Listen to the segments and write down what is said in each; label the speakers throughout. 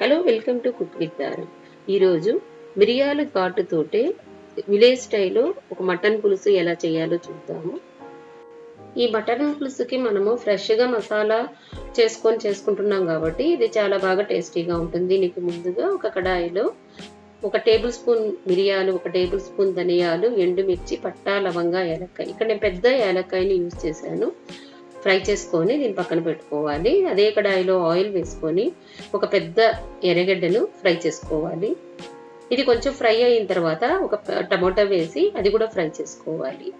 Speaker 1: Hello welcome to cook with Daram ఈరోజు మిరియాలు ఘాటుతోటే village స్టైల్లో ఒక మటన్ పులుసు ఎలా చేయాలో చూద్దాము. ఈ మటన్ పులుసుకి మనము ఫ్రెష్గా మసాలా చేసుకొని చేసుకుంటున్నాం కాబట్టి ఇది చాలా బాగా టేస్టీగా ఉంటుంది. దీనికి ముందుగా ఒక కడాయిలో ఒక టేబుల్ స్పూన్ మిరియాలు ఒక టేబుల్ స్పూన్ ధనియాలు ఎండుమిర్చి పట్టా లవంగా ఏలక్కాయ ఇక్కడ నేను పెద్ద ఏలక్కాయని యూజ్ చేశాను. ఫ్రై చేసుకొని దీన్ని పక్కన పెట్టుకోవాలి. అదే కడాయిలో ఆయిల్ వేసుకొని ఒక పెద్ద ఎర్రగడ్డను ఫ్రై చేసుకోవాలి. ఇది కొంచెం ఫ్రై అయిన తర్వాత ఒక టమోటా వేసి అది కూడా ఫ్రై చేసుకోవాలి.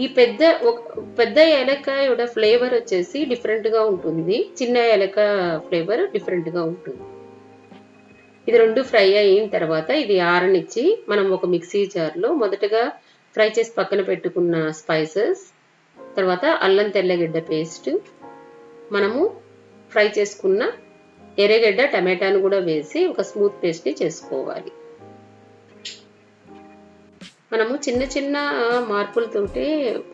Speaker 1: ఈ పెద్ద ఒక పెద్ద ఏలక్కాయ ఫ్లేవర్ వచ్చేసి డిఫరెంట్గా ఉంటుంది. చిన్న ఏలకాయ ఫ్లేవర్ డిఫరెంట్గా ఉంటుంది. ఇది రెండు ఫ్రై అయిన తర్వాత ఇది ఆరనిచ్చి మనం ఒక మిక్సీ జార్లో మొదటగా ఫ్రై చేసి పక్కన పెట్టుకున్న స్పైసెస్ తర్వాత అల్లం తెల్లగడ్డ పేస్ట్ మనము ఫ్రై చేసుకున్న ఎర్రగడ్డ టమాటాను కూడా వేసి ఒక స్మూత్ పేస్ట్ని చేసుకోవాలి. మనము చిన్న చిన్న మార్పులతోటి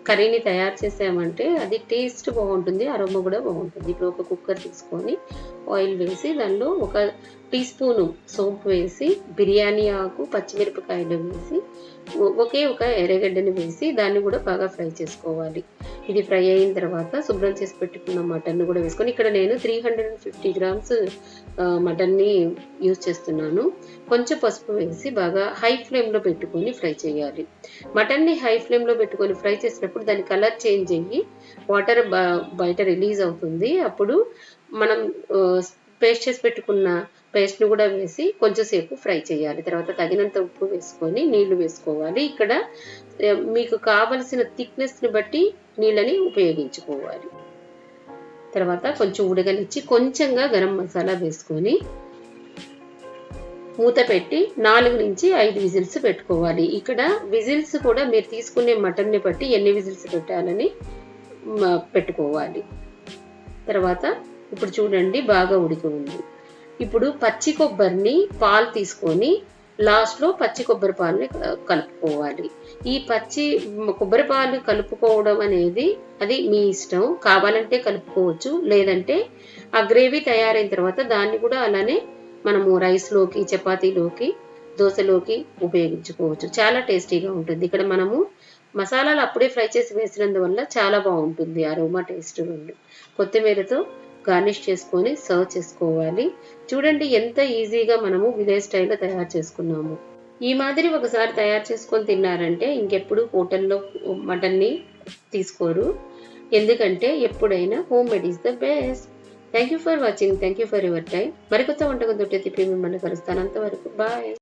Speaker 1: కర్రీని తయారు చేసామంటే అది టేస్ట్ బాగుంటుంది అరోమా కూడా బాగుంటుంది. ఇప్పుడు ఒక కుక్కర్ తీసుకొని ఆయిల్ వేసి దానిలో ఒక టీ స్పూను సోప్ వేసి బిర్యానీ ఆకు పచ్చిమిరపకాయలు వేసి ఒకే ఒక ఎర్రగడ్డని వేసి దాన్ని కూడా బాగా ఫ్రై చేసుకోవాలి. ఇది ఫ్రై అయిన తర్వాత శుభ్రం చేసి పెట్టుకున్న మటన్ కూడా వేసుకొని ఇక్కడ నేను three hundred and fifty grams మటన్ని use చేస్తున్నాను. కొంచెం పసుపు వేసి బాగా హై ఫ్లేమ్లో పెట్టుకొని ఫ్రై చేయాలి. మటన్ని హై ఫ్లేమ్లో పెట్టుకొని ఫ్రై చేసినప్పుడు దాని కలర్ చేంజ్ అయ్యి వాటర్ బయట రిలీజ్ అవుతుంది. అప్పుడు మనం పేస్ట్ చేసి పెట్టుకున్న పేస్ట్ను కూడా వేసి కొంచెంసేపు ఫ్రై చేయాలి. తర్వాత తగినంత ఉప్పు వేసుకొని నీళ్ళు వేసుకోవాలి. ఇక్కడ మీకు కావలసిన థిక్నెస్ని బట్టి నీళ్ళని ఉపయోగించుకోవాలి. తర్వాత కొంచెం ఉడకనిచ్చి కొంచెంగా గరం మసాలా వేసుకొని మూత పెట్టి నాలుగు నుంచి ఐదు విజిల్స్ పెట్టుకోవాలి. ఇక్కడ విజిల్స్ కూడా మీరు తీసుకునే మటన్ని బట్టి ఎన్ని విజిల్స్ పెట్టాలని పెట్టుకోవాలి. తర్వాత ఇప్పుడు చూడండి బాగా ఉడికి ఉంది. ఇప్పుడు పచ్చి కొబ్బరిని పాలు తీసుకొని లాస్ట్లో పచ్చి కొబ్బరి పాలని కలుపుకోవాలి. ఈ పచ్చి కొబ్బరి పాలు కలుపుకోవడం అనేది అది మీ ఇష్టం. కావాలంటే కలుపుకోవచ్చు లేదంటే ఆ గ్రేవీ తయారైన తర్వాత దాన్ని కూడా అలానే మనము రైస్లోకి చపాతీలోకి దోశలోకి ఉపయోగించుకోవచ్చు. చాలా టేస్టీగా ఉంటుంది. ఇక్కడ మనము మసాలాలు అప్పుడే ఫ్రై చేసి వేసినందువల్ల చాలా బాగుంటుంది. అరోమా టేస్ట్ రెండు. కొత్తిమీరతో గార్నిష్ చేసుకొని సర్వ్ చేసుకోవాలి. చూడండి ఎంత ఈజీగా మనము విలేజ్ స్టైల్లో తయారు చేసుకున్నాము. ఈ మాదిరి ఒకసారి తయారు చేసుకొని తిన్నారంటే ఇంకెప్పుడు హోటల్లో మటన్ని తీసుకోరు. ఎందుకంటే ఎప్పుడైనా home made is the best thank you for watching thank you for your time మరికొత్త వంటకం తోటి తిప్పి మిమ్మల్ని కలుస్తాను. అంతవరకు బాయ్